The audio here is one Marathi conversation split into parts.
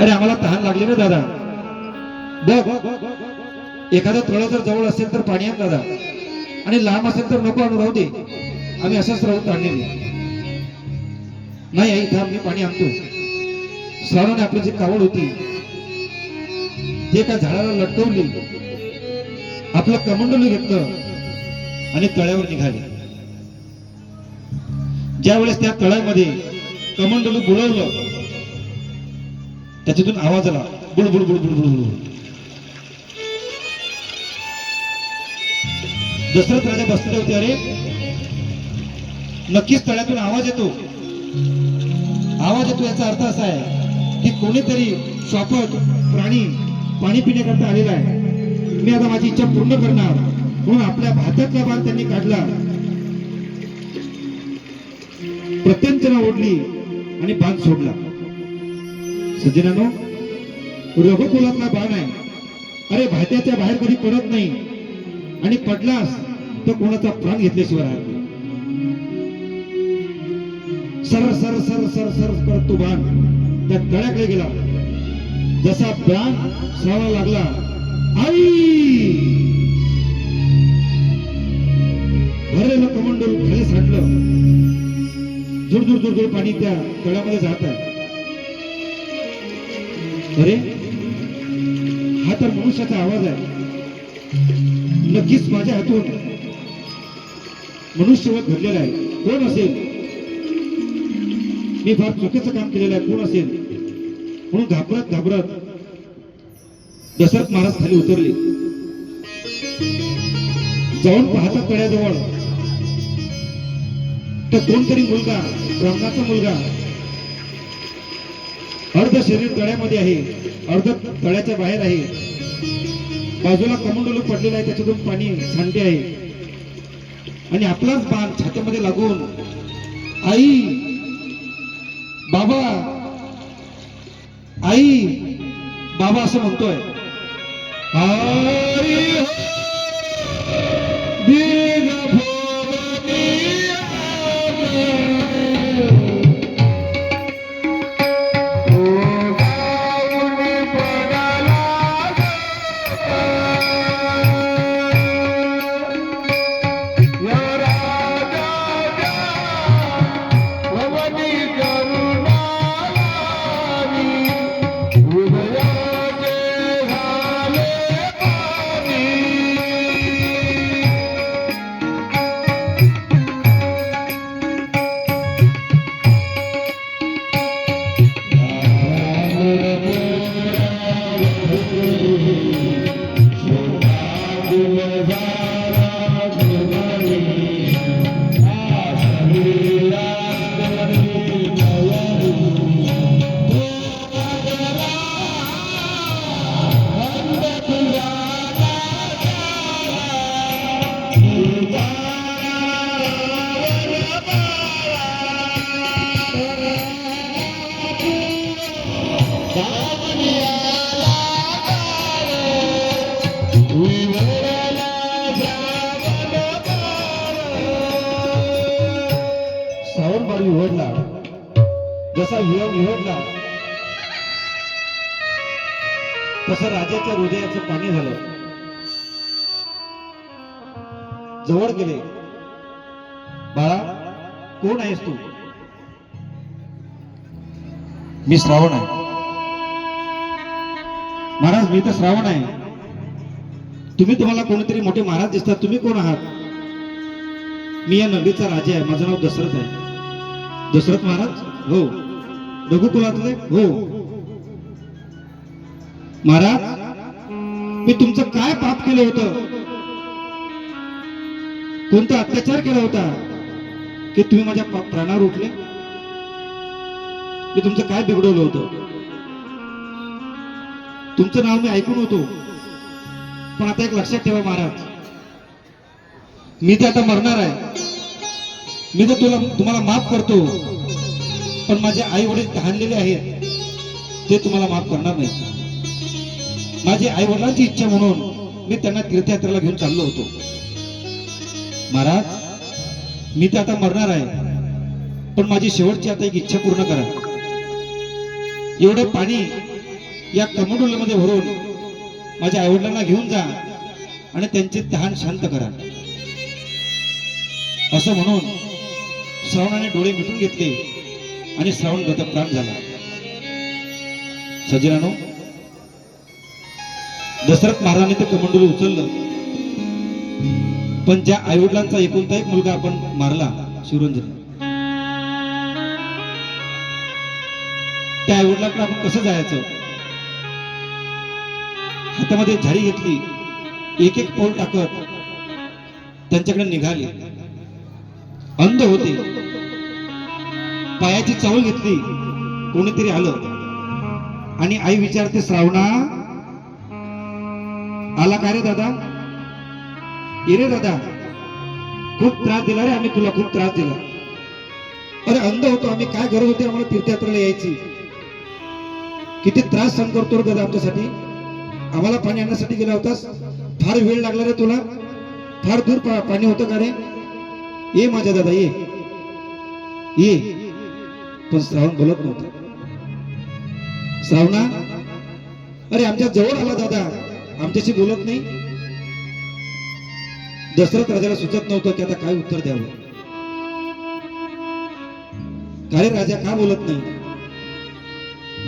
अरे आम्हाला तहान लागली ना दादा. बघ एखादं तळ जर जवळ असेल तर पाणी आण दादा. आणि लांब असेल तर नको आणू राहू दे. आम्ही असंच राहू ताणलेली. नाही आई थांब मी पाणी आणतो. श्रावणाने आपली जी कावड होती ते एका झाडाला लटकवली. आपलं कमंडलू घेतलं आणि तळ्यावर निघाले. ज्यावेळेस त्या तळ्यामध्ये कमंडलू बुडवलं त्याच्यातून आवाज आला. बुडबुड बुडबुड बुडबुड दशरथ राजा बसले होते अरे. नक्कीच तळ्यातून आवाज येतो. आवाज येतो याचा अर्थ असा आहे की कोणीतरी स्वापक प्राणी पाणी पिण्याकरता आलेला आहे. मी आता माझी इच्छा पूर्ण करणार. म्हणून आपल्या भातातला बाण त्यांनी काढला. प्रत्यंतना ओढली आणि बांध सोडला. सज्जनानो रघुकुलातला बाण आहे. अरे भात्याच्या बाहेर कधी पडत नाही. आणि पडलास तर कोणाचा प्राण घेतल्याशिवाय राहत नाही. सर सर सर सर सर करत तो बाण. त्या तळ्याकडे गेला. जसा बाण सरावा लागला. आई! भरलेलं कमंडल खाली साठलं. दूर दूर दूर दूर पाणी त्या तळ्यामध्ये जात आहे. अरे हा तर मनुष्याचा आवाज आहे. नक्कीच माझ्या हातून मनुष्यवत घडलेला आहे. कोण असेल? मी फार चुकीचं काम केलेलं आहे. कोण असेल? म्हणून घाबरत घाबरत दशरथ महाराज खाली उतरले. जाऊन पाहता तळ्याजवळ तर कोणतरी मुलगा रंगाचा मुलगा अर्ध शरीर तळ्यामध्ये आहे. अर्ध तळ्याच्या बाहेर आहे. बाजूला कमंडलू पडलेला आहे त्याच्यातून पाणी सांडते आहे. आणि आपलाच बाण छातीमध्ये लागून आई बाबा आई बाबा असं म्हणतोय. हरी हो, Jehovah. जसा विह विहडला तसं राजाच्या हृदयाचं पाणी झालं. जवळ गेले. बाळा कोण आहेस तू? मी श्रावण आहे. महाराज मी तर श्रावण आहे. तुम्ही तुम्हाला कोणीतरी मोठे महाराज दिसतात तुम्ही कोण आहात? मी या नगरीचा राजा आहे माझं नाव दशरथ आहे. दशरथ महाराज? हो. रघुकुलातले हो. महाराज मी तुमचं काय पाप केलं होतं? कोणता अत्याचार केला होता? की तुम्ही माझ्या प्राणावर उठले? मी तुमचं काय बिघडवलं होतं? तुमचं नाव मी ऐकून होतो. पण आता एक लक्षात ठेवा महाराज. मी ते आता मरणार आहे. मी तर तुला तुम्हाला माफ करतो. पण माझे आई वडील तहानलेले आहेत. ते तुम्हाला माफ करणार नाही माझी आई वडिलांची इच्छा म्हणून मी त्यांना तीर्थयात्रेला घेऊन चाललो होतो. महाराज मी तर आता मरणार आहे. पण माझी शेवटची आता एक इच्छा पूर्ण करा. एवढं पाणी या कमंडोलीमध्ये भरून माझ्या आईवडिलांना घेऊन जा आणि त्यांचे तहान शांत करा. असं म्हणून श्रावणाने डोळे मिटून घेतले. आणि श्रावण प्राण झाला. सजनानो दशरथ महाराजांनी ते कमंडोली उचललं. पण ज्या आईवडिलांचा एकुलता एक मुलगा आपण मारला शिवरंजन. त्या आईवडिलांकडे आपण कसं जायचं? हातामध्ये झाडी घेतली एक एक पाऊल टाकत त्यांच्याकडे निघाले. अंध होते. पायाची चवळ घेतली कोणीतरी आलं. आणि आई विचारते श्रावणा आला काय रे दादा? ये रे दादा खूप त्रास दिला रे आम्ही तुला खूप त्रास दिला. अरे अंध होतो आम्ही काय गरज होती आम्हाला तीर्थयात्रेला यायची? किती त्रास सहन करतो रे दादा आमच्यासाठी? आम्हाला पाणी आणण्यासाठी गेला होतास? फार वेळ लागला रे तुला? फार दूर पाणी होतं का रे? ये माझ्या दादा ये. ये. पण श्रावण बोलत नव्हता. श्रावणा? अरे आमच्या जवळ आला दादा. आमच्याशी बोलत नाही. दशरथ राजाला सुचत नव्हतं की आता काय उत्तर द्यावं. काय राजा का बोलत नाही?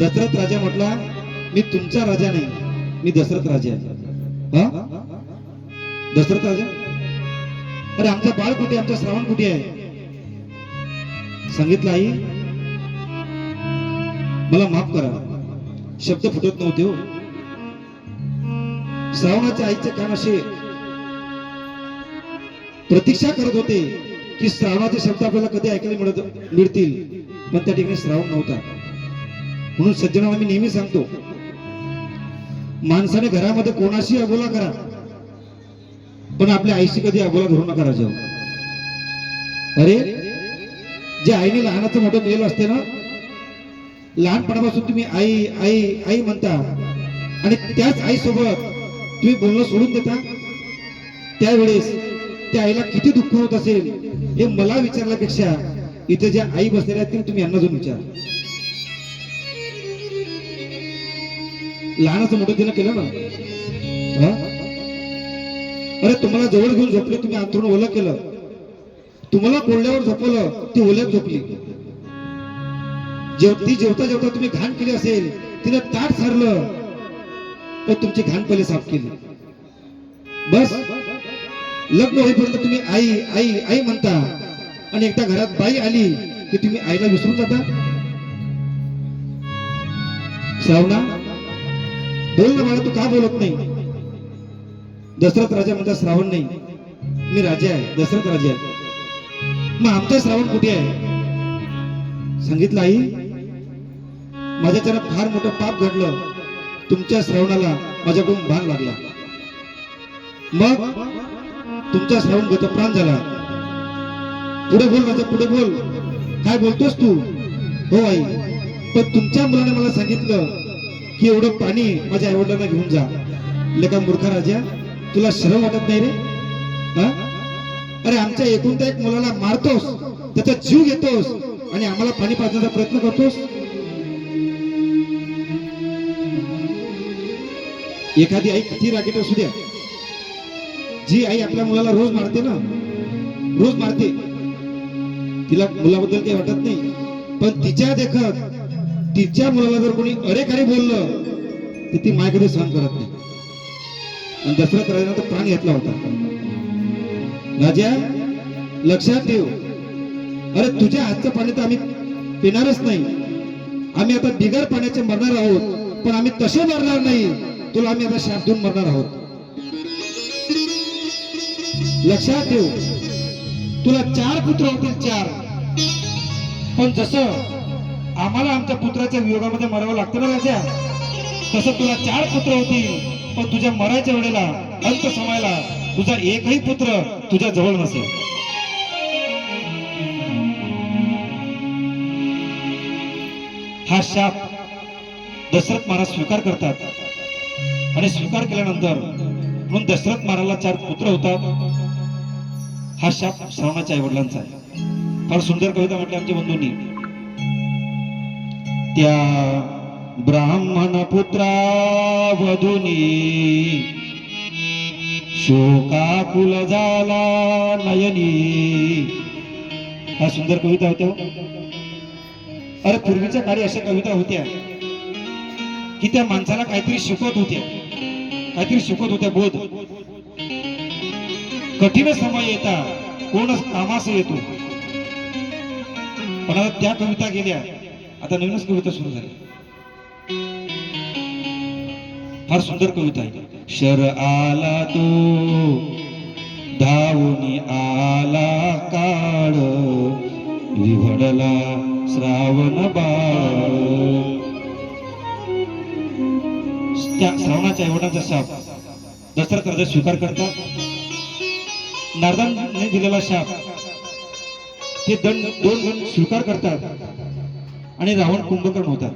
दशरथ राजा म्हटला मी तुमचा राजा नाही मी दशरथ राजा आहे. दशरथ राजा? अरे आमचा बाळ कुठे? आमचा श्रावण कुठे आहे? सांगितलं आई. मला माफ करा. शब्द फुटत नव्हते हो. श्रावणाच्या आईचे कान असे प्रतीक्षा करत होते की श्रावणाचे शब्द आपल्याला कधी ऐकायला मिळत मिळतील पण त्या ठिकाणी श्रावण नव्हता. म्हणून सज्जनाला मी नेहमी सांगतो माणसाने घरामध्ये कोणाशी अबोला करा पण आपल्या आईशी कधी अबोला धरू नका राजा अरे जे आईने लहानाचं मोठं केलेलं असते ना लहानपणापासून तुम्ही आई आई आई म्हणता. आणि त्याच आई सोबत तुम्ही बोलणं सोडून देता? त्यावेळेस त्या आईला किती दुःख होत असेल हे मला विचारल्यापेक्षा इथे ज्या आई बसलेल्या आहेत तुम्ही यांना जाऊन विचार. लहानाचं मोठं तिनं केलं ना? अरे तुम्हाला जवळ घेऊन झोपले तुम्ही अंथरून ओलं केलं. तुम्हाला कोल्ह्यावर झोपवलं ती ओल्यात झोपली. जेव ती जेवता जेवता तुम्ही घाण केली असेल तिनं ताट सरलं. पण तुमची घाण पहिले साफ केली. बस. लग्न होईपर्यंत तुम्ही आई आई आई म्हणता. आणि एकदा घरात बाई आली की तुम्ही आईला विसरून जाता. श्रावणा बोल ना मला तू का बोलत नाही? दशरथ राजा म्हणता श्रावण नाही. मी राजा आहे. दशरथ राजा आहे. मग आमचा श्रावण कुठे आहे? सांगितलं आई माझ्याच्यानं फार मोठं पाप घडलं. तुमच्या श्रावणाला माझ्याकडून भाग लागला. मग तुमचा श्रावण गतप्राण झाला. पुढे बोल माझ्या पुढे बोल. काय बोलतोस तू? हो आई. पण तुमच्या मुलाने मला सांगितलं की एवढं पाणी माझ्या आईवडिलांना घेऊन जा. लेखा मूर्खा राजा तुला शरम वाटत नाही रे? हा? अरे आमच्या एकुलत्या एक मुलाला मारतोस त्याचा जीव घेतोस आणि आम्हाला पाणी पाजण्याचा प्रयत्न करतोस? एखादी आई किती रागीट असू द्या. जी आई आपल्या मुलाला रोज मारते ना रोज मारते. तिला मुलाबद्दल काही वाटत नाही. पण तिच्या देखत तिच्या मुलाला जर कोणी अरे कारे बोललं तर ती माय कधी सहन करत नाही. आणि दसऱ्यात राजाने तर प्राण घेतला होता. राजा लक्षात ठेव. अरे तुझ्या हातचं पाणी तर आम्ही पिणारच नाही. आम्ही आता बिगर पाण्याचे मरणार आहोत पण आम्ही तसे मरणार नाही. तुला आम्ही आता शाप मरणार आहोत. लक्षात ठेव. तुला चार पुत्र होतील चार. पण जसं आम्हाला आमच्या पुत्राच्या वियोगामध्ये मरावं लागतं ना राजा तसं तुला चार पुत्र होतील पण तुझ्या मरायच्या वेळेला अंत समायला तुझा एकही पुत्र तुझ्या जवळ नसेल. हा शाप दशरथ महाराज स्वीकार करतात. आणि स्वीकार केल्यानंतर म्हणून दशरथ महाराजला चार पुत्र होतात. हा शाप श्रावणाच्या आई वडिलांचा आहे. फार सुंदर कविता म्हटली आमच्या बंधूंनी. त्या ब्राह्मण पुत्रा वधुनी शोकाकुल झाला नयनी. हा सुंदर कविता होत्या हो. अरे पूर्वीच्या काळी अशा कविता होत्या की त्या माणसाला काहीतरी शिकवत होत्या. काहीतरी शिकवत होत्या बोध. कठीण समय येता कोण कामास येतो. पण आता त्या कविता गेल्या. आता नवीनच कविता सुरू झाली फार सुंदर कविता आहे. शर आला तो धावून आला काळ विभडला श्रावण बाळ. त्या श्रावणाच्या एवढाचा शाप दशरथ राजा स्वीकार करतात नारदांनी दिलेला शाप ते दंड दोन गुण स्वीकार करतात आणि रावण कुंभकर्ण होतात.